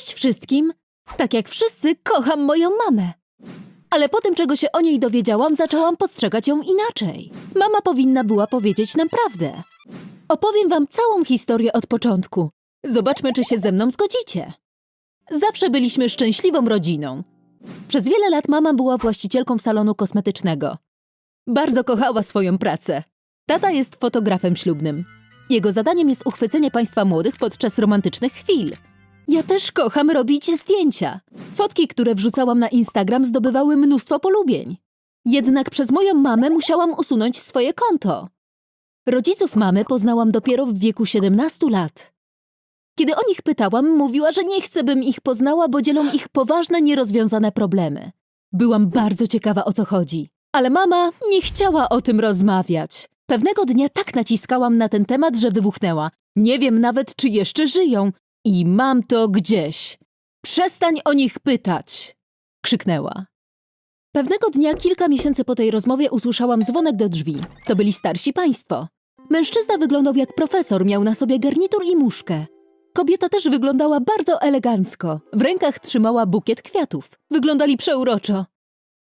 Cześć wszystkim! Tak jak wszyscy, kocham moją mamę. Ale po tym, czego się o niej dowiedziałam, zaczęłam postrzegać ją inaczej. Mama powinna była powiedzieć nam prawdę. Opowiem wam całą historię od początku. Zobaczmy, czy się ze mną zgodzicie. Zawsze byliśmy szczęśliwą rodziną. Przez wiele lat mama była właścicielką salonu kosmetycznego. Bardzo kochała swoją pracę. Tata jest fotografem ślubnym. Jego zadaniem jest uchwycenie państwa młodych podczas romantycznych chwil. Ja też kocham robić zdjęcia. Fotki, które wrzucałam na Instagram, zdobywały mnóstwo polubień. Jednak przez moją mamę musiałam usunąć swoje konto. Rodziców mamy poznałam dopiero w wieku 17 lat. Kiedy o nich pytałam, mówiła, że nie chce, bym ich poznała, bo dzielą ich poważne, nierozwiązane problemy. Byłam bardzo ciekawa, o co chodzi. Ale mama nie chciała o tym rozmawiać. Pewnego dnia tak naciskałam na ten temat, że wybuchnęła. Nie wiem nawet, czy jeszcze żyją. I mam to gdzieś. Przestań o nich pytać! krzyknęła. Pewnego dnia, kilka miesięcy po tej rozmowie, usłyszałam dzwonek do drzwi. To byli starsi państwo. Mężczyzna wyglądał jak profesor, miał na sobie garnitur i muszkę. Kobieta też wyglądała bardzo elegancko. W rękach trzymała bukiet kwiatów. Wyglądali przeuroczo.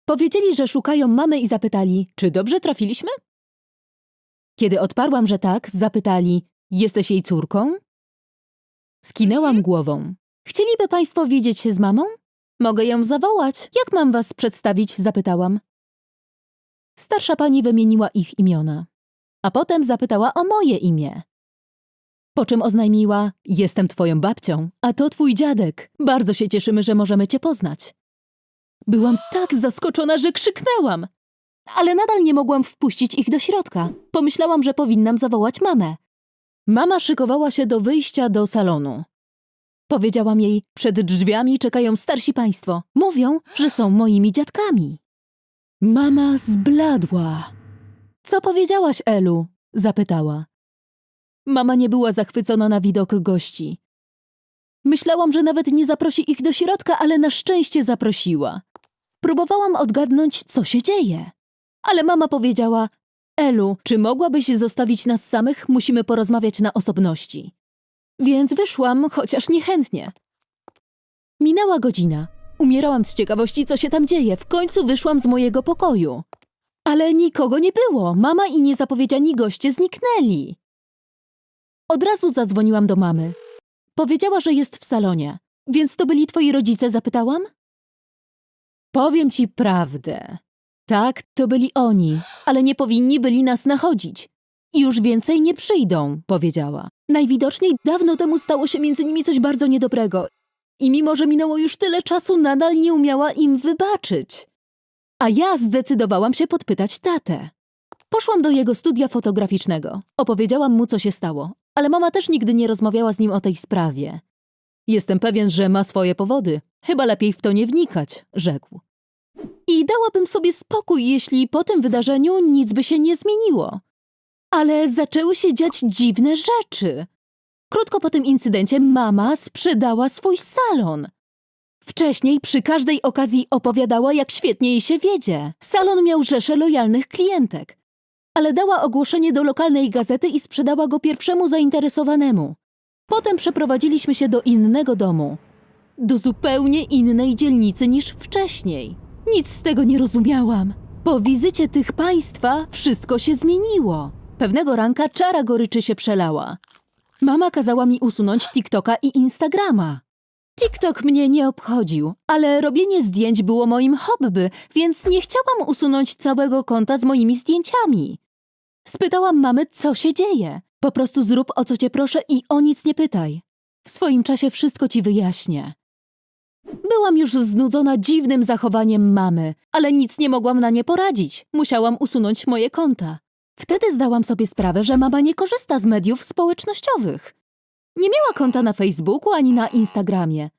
Powiedzieli, że szukają mamy i zapytali, czy dobrze trafiliśmy? Kiedy odparłam, że tak, zapytali, jesteś jej córką? Skinęłam głową. Chcieliby państwo widzieć się z mamą? Mogę ją zawołać. Jak mam was przedstawić? zapytałam. Starsza pani wymieniła ich imiona, a potem zapytała o moje imię. Po czym oznajmiła: Jestem twoją babcią, a to twój dziadek. Bardzo się cieszymy, że możemy cię poznać. Byłam tak zaskoczona, że krzyknęłam. Ale nadal nie mogłam wpuścić ich do środka. Pomyślałam, że powinnam zawołać mamę. Mama szykowała się do wyjścia do salonu. Powiedziałam jej, przed drzwiami czekają starsi państwo. Mówią, że są moimi dziadkami. Mama zbladła. Co powiedziałaś, Elu? zapytała. Mama nie była zachwycona na widok gości. Myślałam, że nawet nie zaprosi ich do środka, ale na szczęście zaprosiła. Próbowałam odgadnąć, co się dzieje. Ale mama powiedziała: Elu, czy mogłabyś zostawić nas samych? Musimy porozmawiać na osobności. Więc wyszłam, chociaż niechętnie. Minęła godzina. Umierałam z ciekawości, co się tam dzieje. W końcu wyszłam z mojego pokoju. Ale nikogo nie było. Mama i niezapowiedziani goście zniknęli. Od razu zadzwoniłam do mamy. Powiedziała, że jest w salonie. Więc to byli twoi rodzice, zapytałam? Powiem ci prawdę. Tak, to byli oni, ale nie powinni byli nas nachodzić. I już więcej nie przyjdą, powiedziała. Najwidoczniej dawno temu stało się między nimi coś bardzo niedobrego. I mimo, że minęło już tyle czasu, nadal nie umiała im wybaczyć. A ja zdecydowałam się podpytać tatę. Poszłam do jego studia fotograficznego. Opowiedziałam mu, co się stało, ale mama też nigdy nie rozmawiała z nim o tej sprawie. Jestem pewien, że ma swoje powody. Chyba lepiej w to nie wnikać, rzekł. I dałabym sobie spokój, jeśli po tym wydarzeniu nic by się nie zmieniło. Ale zaczęły się dziać dziwne rzeczy. Krótko po tym incydencie mama sprzedała swój salon. Wcześniej przy każdej okazji opowiadała, jak świetnie jej się wiedzie. Salon miał rzeszę lojalnych klientek. Ale dała ogłoszenie do lokalnej gazety i sprzedała go pierwszemu zainteresowanemu. Potem przeprowadziliśmy się do innego domu. Do zupełnie innej dzielnicy niż wcześniej. Nic z tego nie rozumiałam. Po wizycie tych państwa wszystko się zmieniło. Pewnego ranka czara goryczy się przelała. Mama kazała mi usunąć TikToka i Instagrama. TikTok mnie nie obchodził, ale robienie zdjęć było moim hobby, więc nie chciałam usunąć całego konta z moimi zdjęciami. Spytałam mamy, co się dzieje. Po prostu zrób o co cię proszę i o nic nie pytaj. W swoim czasie wszystko ci wyjaśnię. Byłam już znudzona dziwnym zachowaniem mamy, ale nic nie mogłam na nie poradzić. Musiałam usunąć moje konta. Wtedy zdałam sobie sprawę, że mama nie korzysta z mediów społecznościowych. Nie miała konta na Facebooku ani na Instagramie.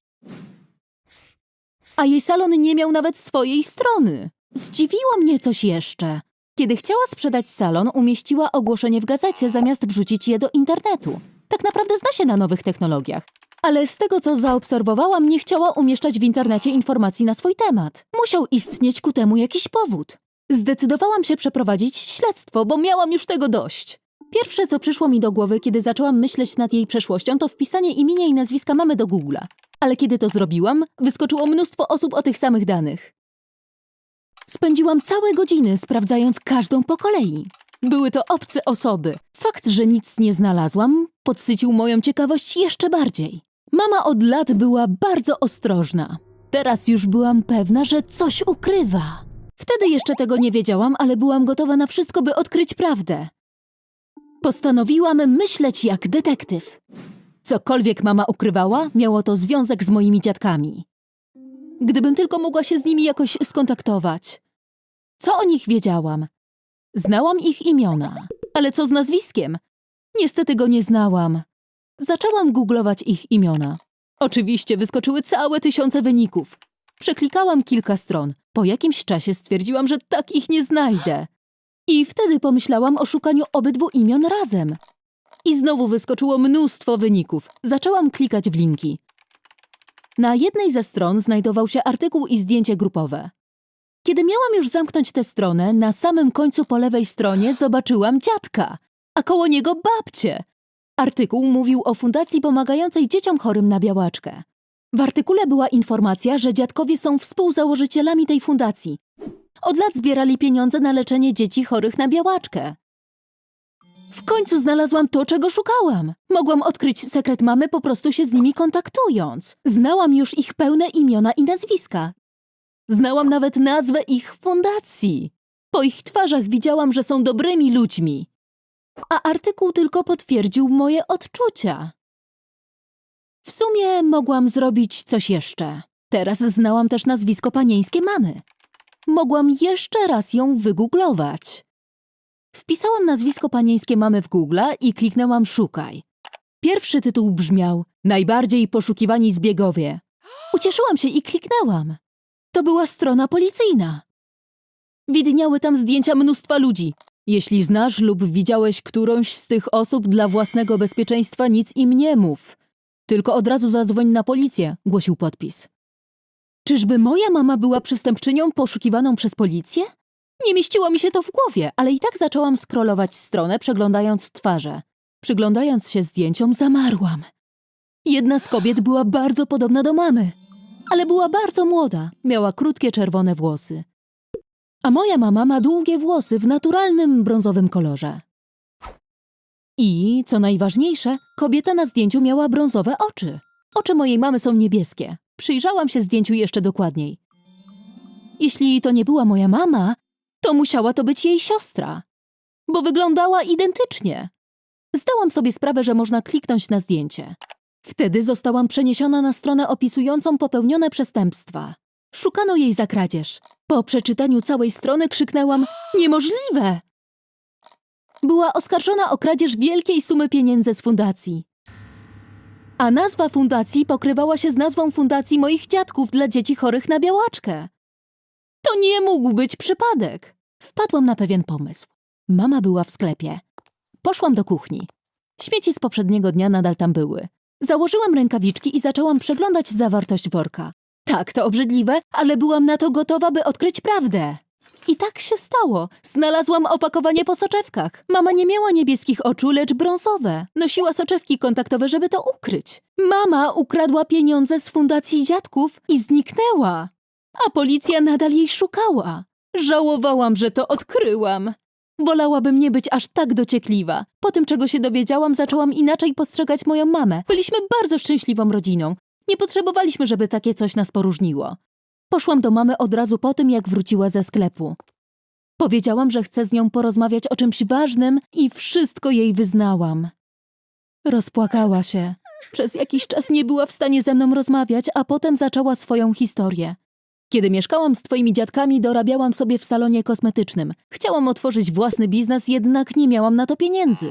A jej salon nie miał nawet swojej strony. Zdziwiło mnie coś jeszcze. Kiedy chciała sprzedać salon, umieściła ogłoszenie w gazecie zamiast wrzucić je do internetu. Tak naprawdę zna się na nowych technologiach. Ale z tego, co zaobserwowałam, nie chciała umieszczać w internecie informacji na swój temat. Musiał istnieć ku temu jakiś powód. Zdecydowałam się przeprowadzić śledztwo, bo miałam już tego dość. Pierwsze, co przyszło mi do głowy, kiedy zaczęłam myśleć nad jej przeszłością, to wpisanie imienia i nazwiska mamy do Google'a. Ale kiedy to zrobiłam, wyskoczyło mnóstwo osób o tych samych danych. Spędziłam całe godziny sprawdzając każdą po kolei. Były to obce osoby. Fakt, że nic nie znalazłam, podsycił moją ciekawość jeszcze bardziej. Mama od lat była bardzo ostrożna. Teraz już byłam pewna, że coś ukrywa. Wtedy jeszcze tego nie wiedziałam, ale byłam gotowa na wszystko, by odkryć prawdę. Postanowiłam myśleć jak detektyw. Cokolwiek mama ukrywała, miało to związek z moimi dziadkami. Gdybym tylko mogła się z nimi jakoś skontaktować. Co o nich wiedziałam? Znałam ich imiona, ale co z nazwiskiem? Niestety go nie znałam. Zaczęłam googlować ich imiona. Oczywiście wyskoczyły całe tysiące wyników. Przeklikałam kilka stron. Po jakimś czasie stwierdziłam, że tak ich nie znajdę. I wtedy pomyślałam o szukaniu obydwu imion razem. I znowu wyskoczyło mnóstwo wyników. Zaczęłam klikać w linki. Na jednej ze stron znajdował się artykuł i zdjęcie grupowe. Kiedy miałam już zamknąć tę stronę, na samym końcu po lewej stronie zobaczyłam dziadka, a koło niego babcię. Artykuł mówił o fundacji pomagającej dzieciom chorym na białaczkę. W artykule była informacja, że dziadkowie są współzałożycielami tej fundacji. Od lat zbierali pieniądze na leczenie dzieci chorych na białaczkę. W końcu znalazłam to, czego szukałam. Mogłam odkryć sekret mamy po prostu się z nimi kontaktując. Znałam już ich pełne imiona i nazwiska. Znałam nawet nazwę ich fundacji. Po ich twarzach widziałam, że są dobrymi ludźmi. A artykuł tylko potwierdził moje odczucia. W sumie mogłam zrobić coś jeszcze. Teraz znałam też nazwisko panieńskie mamy. Mogłam jeszcze raz ją wygooglować. Wpisałam nazwisko panieńskie mamy w Google i kliknęłam szukaj. Pierwszy tytuł brzmiał Najbardziej poszukiwani zbiegowie. Ucieszyłam się i kliknęłam. To była strona policyjna. Widniały tam zdjęcia mnóstwa ludzi. Jeśli znasz lub widziałeś którąś z tych osób dla własnego bezpieczeństwa, nic im nie mów. Tylko od razu zadzwoń na policję, głosił podpis. Czyżby moja mama była przestępczynią poszukiwaną przez policję? Nie mieściło mi się to w głowie, ale i tak zaczęłam scrollować stronę, przeglądając twarze. Przyglądając się zdjęciom, zamarłam. Jedna z kobiet była bardzo podobna do mamy, ale była bardzo młoda, miała krótkie czerwone włosy. A moja mama ma długie włosy w naturalnym brązowym kolorze. I, co najważniejsze, kobieta na zdjęciu miała brązowe oczy. Oczy mojej mamy są niebieskie. Przyjrzałam się zdjęciu jeszcze dokładniej. Jeśli to nie była moja mama, to musiała to być jej siostra, bo wyglądała identycznie. Zdałam sobie sprawę, że można kliknąć na zdjęcie. Wtedy zostałam przeniesiona na stronę opisującą popełnione przestępstwa. Szukano jej za kradzież. Po przeczytaniu całej strony krzyknęłam: Niemożliwe! Była oskarżona o kradzież wielkiej sumy pieniędzy z fundacji. A nazwa fundacji pokrywała się z nazwą fundacji moich dziadków dla dzieci chorych na białaczkę. To nie mógł być przypadek. Wpadłam na pewien pomysł. Mama była w sklepie. Poszłam do kuchni. Śmieci z poprzedniego dnia nadal tam były. Założyłam rękawiczki i zaczęłam przeglądać zawartość worka. Tak, to obrzydliwe, ale byłam na to gotowa, by odkryć prawdę. I tak się stało. Znalazłam opakowanie po soczewkach. Mama nie miała niebieskich oczu, lecz brązowe. Nosiła soczewki kontaktowe, żeby to ukryć. Mama ukradła pieniądze z fundacji dziadków i zniknęła. A policja nadal jej szukała. Żałowałam, że to odkryłam. Wolałabym nie być aż tak dociekliwa. Po tym, czego się dowiedziałam, zaczęłam inaczej postrzegać moją mamę. Byliśmy bardzo szczęśliwą rodziną. Nie potrzebowaliśmy, żeby takie coś nas poróżniło. Poszłam do mamy od razu po tym, jak wróciła ze sklepu. Powiedziałam, że chcę z nią porozmawiać o czymś ważnym i wszystko jej wyznałam. Rozpłakała się. Przez jakiś czas nie była w stanie ze mną rozmawiać, a potem zaczęła swoją historię. Kiedy mieszkałam z twoimi dziadkami, dorabiałam sobie w salonie kosmetycznym. Chciałam otworzyć własny biznes, jednak nie miałam na to pieniędzy.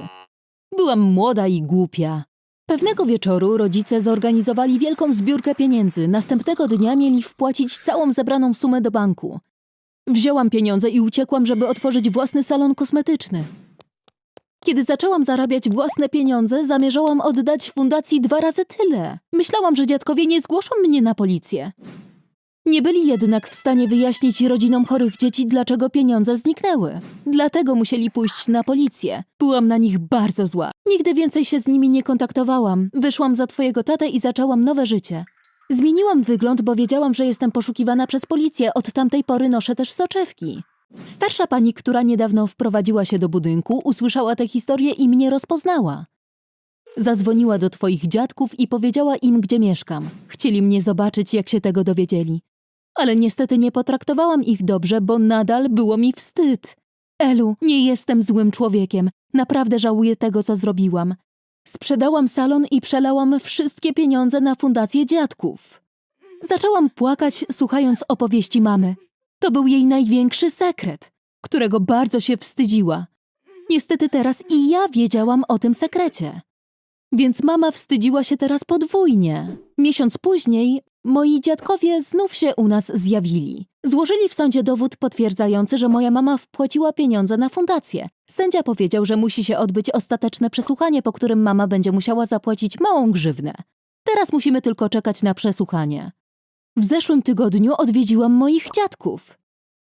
Byłam młoda i głupia. Pewnego wieczoru rodzice zorganizowali wielką zbiórkę pieniędzy. Następnego dnia mieli wpłacić całą zebraną sumę do banku. Wzięłam pieniądze i uciekłam, żeby otworzyć własny salon kosmetyczny. Kiedy zaczęłam zarabiać własne pieniądze, zamierzałam oddać fundacji dwa razy tyle. Myślałam, że dziadkowie nie zgłoszą mnie na policję. Nie byli jednak w stanie wyjaśnić rodzinom chorych dzieci, dlaczego pieniądze zniknęły. Dlatego musieli pójść na policję. Byłam na nich bardzo zła. Nigdy więcej się z nimi nie kontaktowałam. Wyszłam za twojego tatę i zaczęłam nowe życie. Zmieniłam wygląd, bo wiedziałam, że jestem poszukiwana przez policję. Od tamtej pory noszę też soczewki. Starsza pani, która niedawno wprowadziła się do budynku, usłyszała tę historię i mnie rozpoznała. Zadzwoniła do twoich dziadków i powiedziała im, gdzie mieszkam. Chcieli mnie zobaczyć, jak się tego dowiedzieli. Ale niestety nie potraktowałam ich dobrze, bo nadal było mi wstyd. Elu, nie jestem złym człowiekiem. Naprawdę żałuję tego, co zrobiłam. Sprzedałam salon i przelałam wszystkie pieniądze na fundację dziadków. Zaczęłam płakać, słuchając opowieści mamy. To był jej największy sekret, którego bardzo się wstydziła. Niestety teraz i ja wiedziałam o tym sekrecie. Więc mama wstydziła się teraz podwójnie. Miesiąc później moi dziadkowie znów się u nas zjawili. Złożyli w sądzie dowód potwierdzający, że moja mama wpłaciła pieniądze na fundację. Sędzia powiedział, że musi się odbyć ostateczne przesłuchanie, po którym mama będzie musiała zapłacić małą grzywnę. Teraz musimy tylko czekać na przesłuchanie. W zeszłym tygodniu odwiedziłam moich dziadków.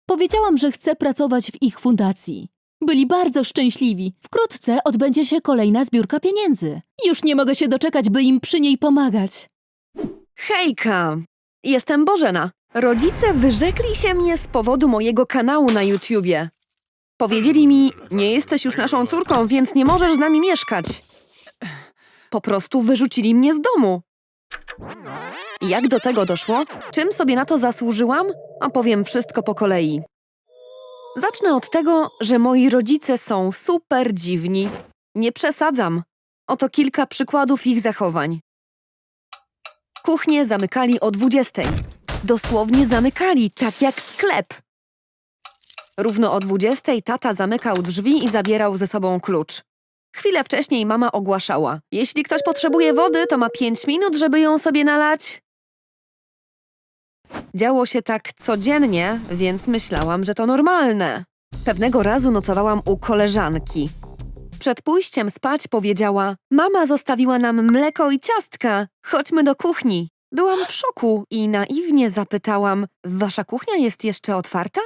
Powiedziałam, że chcę pracować w ich fundacji. Byli bardzo szczęśliwi. Wkrótce odbędzie się kolejna zbiórka pieniędzy. Już nie mogę się doczekać, by im przy niej pomagać. Hejka! Jestem Bożena. Rodzice wyrzekli się mnie z powodu mojego kanału na YouTubie. Powiedzieli mi, nie jesteś już naszą córką, więc nie możesz z nami mieszkać. Po prostu wyrzucili mnie z domu. Jak do tego doszło? Czym sobie na to zasłużyłam? Opowiem wszystko po kolei. Zacznę od tego, że moi rodzice są super dziwni. Nie przesadzam. Oto kilka przykładów ich zachowań. Kuchnię zamykali o 20. Dosłownie zamykali, tak jak sklep. Równo o 20 tata zamykał drzwi i zabierał ze sobą klucz. Chwilę wcześniej mama ogłaszała: Jeśli ktoś potrzebuje wody, to ma 5 minut, żeby ją sobie nalać. Działo się tak codziennie, więc myślałam, że to normalne. Pewnego razu nocowałam u koleżanki. Przed pójściem spać powiedziała: Mama zostawiła nam mleko i ciastka. Chodźmy do kuchni. Byłam w szoku i naiwnie zapytałam: Wasza kuchnia jest jeszcze otwarta?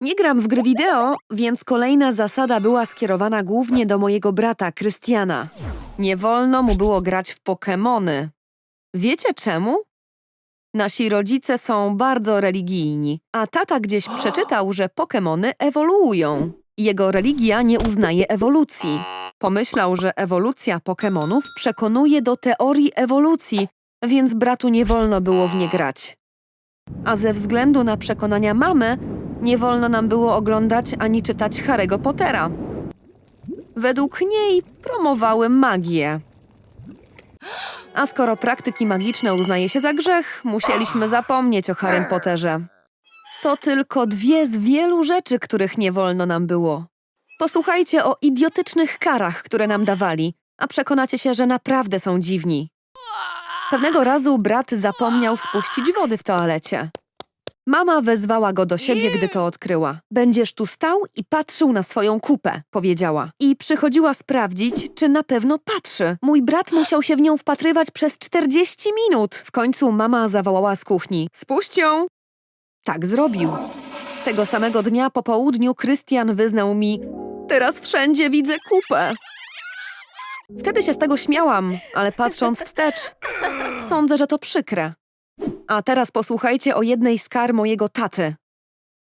Nie gram w gry wideo, więc kolejna zasada była skierowana głównie do mojego brata Krystiana. Nie wolno mu było grać w Pokemony. Wiecie czemu? Nasi rodzice są bardzo religijni, a tata gdzieś przeczytał, że Pokemony ewoluują. Jego religia nie uznaje ewolucji. Pomyślał, że ewolucja Pokemonów przekonuje do teorii ewolucji, więc bratu nie wolno było w nie grać. A ze względu na przekonania mamy, nie wolno nam było oglądać ani czytać Harry'ego Pottera. Według niej promowały magię. A skoro praktyki magiczne uznaje się za grzech, musieliśmy zapomnieć o Harrym Potterze. To tylko dwie z wielu rzeczy, których nie wolno nam było. Posłuchajcie o idiotycznych karach, które nam dawali, a przekonacie się, że naprawdę są dziwni. Pewnego razu brat zapomniał spuścić wody w toalecie. Mama wezwała go do siebie, gdy to odkryła. Będziesz tu stał i patrzył na swoją kupę, powiedziała. I przychodziła sprawdzić, czy na pewno patrzy. Mój brat musiał się w nią wpatrywać przez 40 minut. W końcu mama zawołała z kuchni. Spuść ją! Tak zrobił. Tego samego dnia po południu Krystian wyznał mi: Teraz wszędzie widzę kupę. Wtedy się z tego śmiałam, ale patrząc wstecz, sądzę, że to przykre. A teraz posłuchajcie o jednej z kar mojego taty.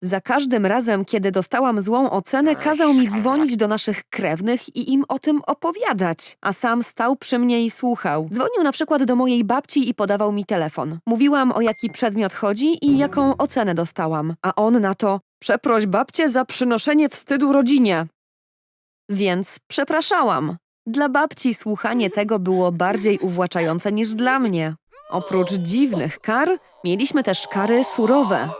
Za każdym razem, kiedy dostałam złą ocenę, kazał mi dzwonić do naszych krewnych i im o tym opowiadać, a sam stał przy mnie i słuchał. Dzwonił na przykład do mojej babci i podawał mi telefon. Mówiłam, o jaki przedmiot chodzi i jaką ocenę dostałam, a on na to: Przeproś babcię za przynoszenie wstydu rodzinie. Więc przepraszałam. Dla babci słuchanie tego było bardziej uwłaczające niż dla mnie. Oprócz dziwnych kar, mieliśmy też kary surowe.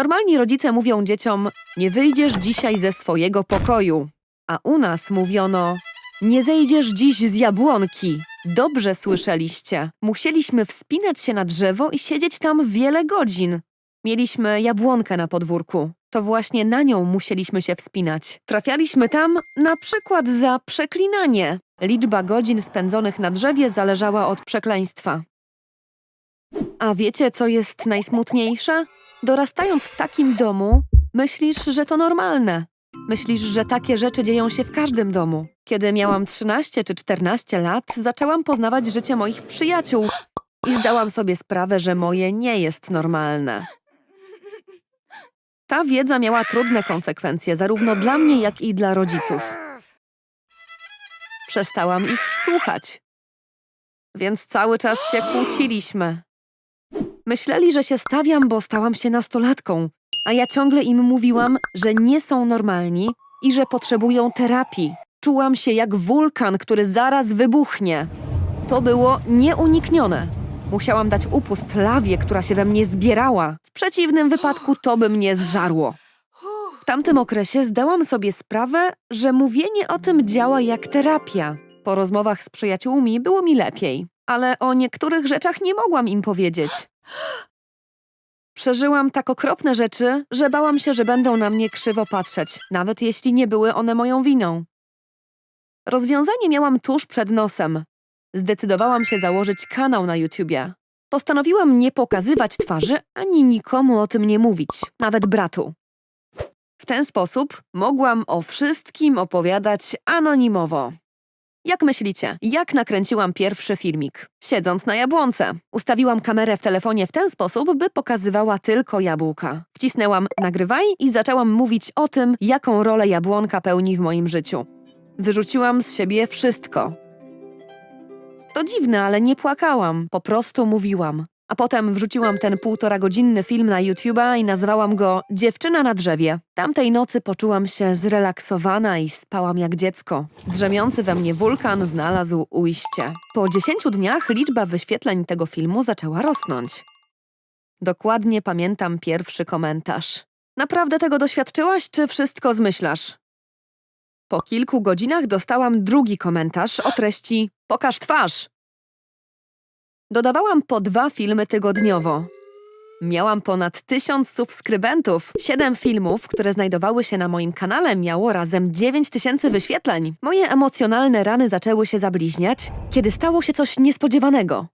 Normalni rodzice mówią dzieciom: Nie wyjdziesz dzisiaj ze swojego pokoju. A u nas mówiono: Nie zejdziesz dziś z jabłonki. Dobrze słyszeliście. Musieliśmy wspinać się na drzewo i siedzieć tam wiele godzin. Mieliśmy jabłonkę na podwórku. To właśnie na nią musieliśmy się wspinać. Trafialiśmy tam na przykład za przeklinanie. Liczba godzin spędzonych na drzewie zależała od przekleństwa. A wiecie, co jest najsmutniejsze? Dorastając w takim domu, myślisz, że to normalne. Myślisz, że takie rzeczy dzieją się w każdym domu. Kiedy miałam 13 czy 14 lat, zaczęłam poznawać życie moich przyjaciół. i zdałam sobie sprawę, że moje nie jest normalne. Ta wiedza miała trudne konsekwencje, zarówno dla mnie, jak i dla rodziców. Przestałam ich słuchać. Więc cały czas się kłóciliśmy. Myśleli, że się stawiam, bo stałam się nastolatką, a ja ciągle im mówiłam, że nie są normalni i że potrzebują terapii. Czułam się jak wulkan, który zaraz wybuchnie. To było nieuniknione. Musiałam dać upust lawie, która się we mnie zbierała. W przeciwnym wypadku to by mnie zżarło. W tamtym okresie zdałam sobie sprawę, że mówienie o tym działa jak terapia. Po rozmowach z przyjaciółmi było mi lepiej, ale o niektórych rzeczach nie mogłam im powiedzieć. Przeżyłam tak okropne rzeczy, że bałam się, że będą na mnie krzywo patrzeć, nawet jeśli nie były one moją winą. Rozwiązanie miałam tuż przed nosem. Zdecydowałam się założyć kanał na YouTubie. Postanowiłam nie pokazywać twarzy ani nikomu o tym nie mówić, nawet bratu. W ten sposób mogłam o wszystkim opowiadać anonimowo. Jak myślicie, jak nakręciłam pierwszy filmik? Siedząc na jabłonce. Ustawiłam kamerę w telefonie w ten sposób, by pokazywała tylko jabłka. Wcisnęłam nagrywaj i zaczęłam mówić o tym, jaką rolę jabłonka pełni w moim życiu. Wyrzuciłam z siebie wszystko. To dziwne, ale nie płakałam, po prostu mówiłam. A potem wrzuciłam ten półtora godzinny film na YouTube'a i nazwałam go Dziewczyna na drzewie. Tamtej nocy poczułam się zrelaksowana i spałam jak dziecko. Drzemiący we mnie wulkan znalazł ujście. Po dziesięciu dniach liczba wyświetleń tego filmu zaczęła rosnąć. Dokładnie pamiętam pierwszy komentarz. Naprawdę tego doświadczyłaś, czy wszystko zmyślasz? Po kilku godzinach dostałam drugi komentarz o treści Pokaż twarz! Dodawałam po dwa filmy tygodniowo. Miałam ponad tysiąc subskrybentów. Siedem filmów, które znajdowały się na moim kanale, miało razem dziewięć tysięcy wyświetleń. Moje emocjonalne rany zaczęły się zabliźniać, kiedy stało się coś niespodziewanego.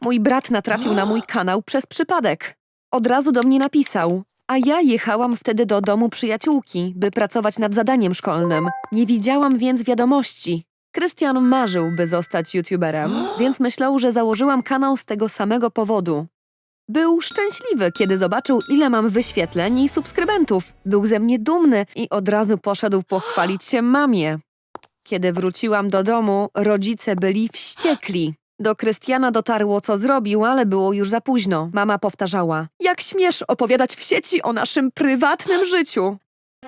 Mój brat natrafił na mój kanał przez przypadek. Od razu do mnie napisał, a ja jechałam wtedy do domu przyjaciółki, by pracować nad zadaniem szkolnym. Nie widziałam więc wiadomości. Krystian marzył, by zostać youtuberem, więc myślał, że założyłam kanał z tego samego powodu. Był szczęśliwy, kiedy zobaczył, ile mam wyświetleń i subskrybentów. Był ze mnie dumny i od razu poszedł pochwalić się mamie. Kiedy wróciłam do domu, rodzice byli wściekli. Do Krystiana dotarło, co zrobił, ale było już za późno. Mama powtarzała: Jak śmiesz opowiadać w sieci o naszym prywatnym życiu?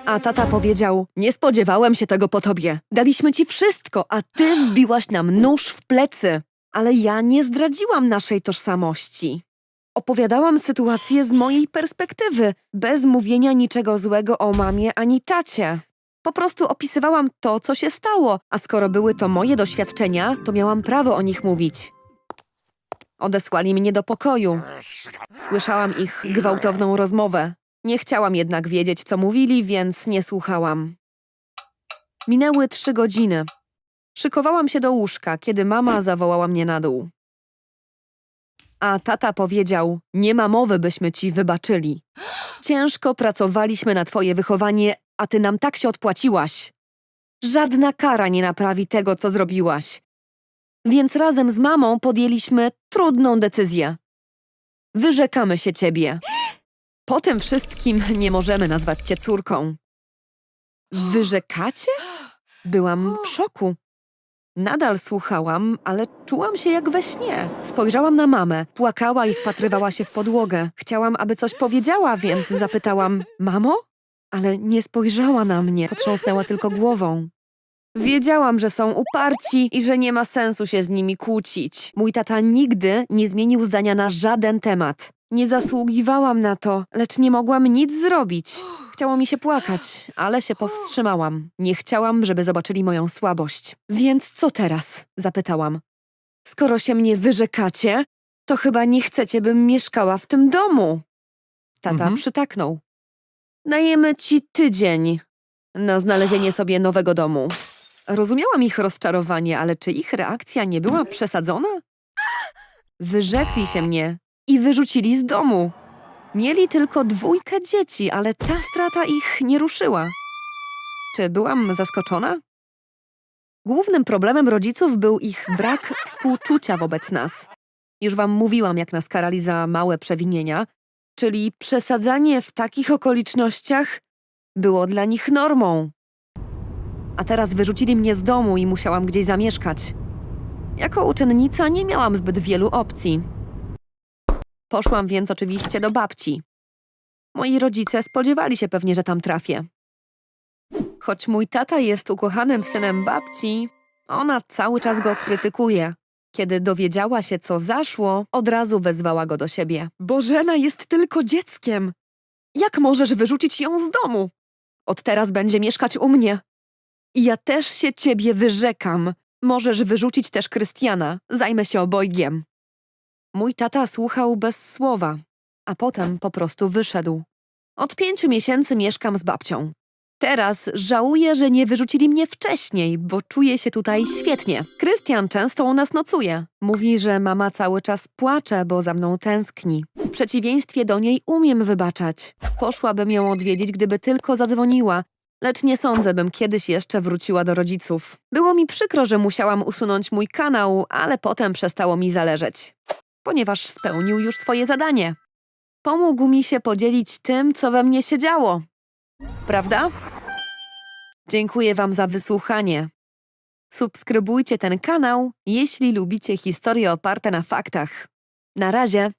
A tata powiedział: Nie spodziewałem się tego po tobie. Daliśmy ci wszystko, a ty wbiłaś nam nóż w plecy. Ale ja nie zdradziłam naszej tożsamości. Opowiadałam sytuację z mojej perspektywy, bez mówienia niczego złego o mamie ani tacie. Po prostu opisywałam to, co się stało, a skoro były to moje doświadczenia, to miałam prawo o nich mówić. Odesłali mnie do pokoju. Słyszałam ich gwałtowną rozmowę. Nie chciałam jednak wiedzieć, co mówili, więc nie słuchałam. Minęły trzy godziny. Szykowałam się do łóżka, kiedy mama zawołała mnie na dół. A tata powiedział: Nie ma mowy, byśmy ci wybaczyli. Ciężko pracowaliśmy na twoje wychowanie, a ty nam tak się odpłaciłaś. Żadna kara nie naprawi tego, co zrobiłaś. Więc razem z mamą podjęliśmy trudną decyzję. Wyrzekamy się ciebie. Po tym wszystkim nie możemy nazwać cię córką. Wyrzekacie? Byłam w szoku. Nadal słuchałam, ale czułam się jak we śnie. Spojrzałam na mamę, płakała i wpatrywała się w podłogę. Chciałam, aby coś powiedziała, więc zapytałam: Mamo? Ale nie spojrzała na mnie, potrząsnęła tylko głową. Wiedziałam, że są uparci i że nie ma sensu się z nimi kłócić. Mój tata nigdy nie zmienił zdania na żaden temat. Nie zasługiwałam na to, lecz nie mogłam nic zrobić. Chciało mi się płakać, ale się powstrzymałam. Nie chciałam, żeby zobaczyli moją słabość. Więc co teraz? zapytałam. Skoro się mnie wyrzekacie, to chyba nie chcecie, bym mieszkała w tym domu. Tata Mhm. przytaknął. Dajemy ci tydzień na znalezienie sobie nowego domu. Rozumiałam ich rozczarowanie, ale czy ich reakcja nie była przesadzona? Wyrzekli się mnie i wyrzucili z domu. Mieli tylko dwójkę dzieci, ale ta strata ich nie ruszyła. Czy byłam zaskoczona? Głównym problemem rodziców był ich brak współczucia wobec nas. Już wam mówiłam, jak nas karali za małe przewinienia, czyli przesadzanie w takich okolicznościach było dla nich normą. A teraz wyrzucili mnie z domu i musiałam gdzieś zamieszkać. Jako uczennica nie miałam zbyt wielu opcji. Poszłam więc oczywiście do babci. Moi rodzice spodziewali się pewnie, że tam trafię. Choć mój tata jest ukochanym synem babci, ona cały czas go krytykuje. Kiedy dowiedziała się, co zaszło, od razu wezwała go do siebie. Bożena jest tylko dzieckiem. Jak możesz wyrzucić ją z domu? Od teraz będzie mieszkać u mnie. I ja też się ciebie wyrzekam. Możesz wyrzucić też Krystiana. Zajmę się obojgiem. Mój tata słuchał bez słowa, a potem po prostu wyszedł. Od pięciu miesięcy mieszkam z babcią. Teraz żałuję, że nie wyrzucili mnie wcześniej, bo czuję się tutaj świetnie. Krystian często u nas nocuje. Mówi, że mama cały czas płacze, bo za mną tęskni. W przeciwieństwie do niej umiem wybaczać. Poszłabym ją odwiedzić, gdyby tylko zadzwoniła, lecz nie sądzę, bym kiedyś jeszcze wróciła do rodziców. Było mi przykro, że musiałam usunąć mój kanał, ale potem przestało mi zależeć, ponieważ spełnił już swoje zadanie. Pomógł mi się podzielić tym, co we mnie się działo. Prawda? Dziękuję Wam za wysłuchanie. Subskrybujcie ten kanał, jeśli lubicie historie oparte na faktach. Na razie.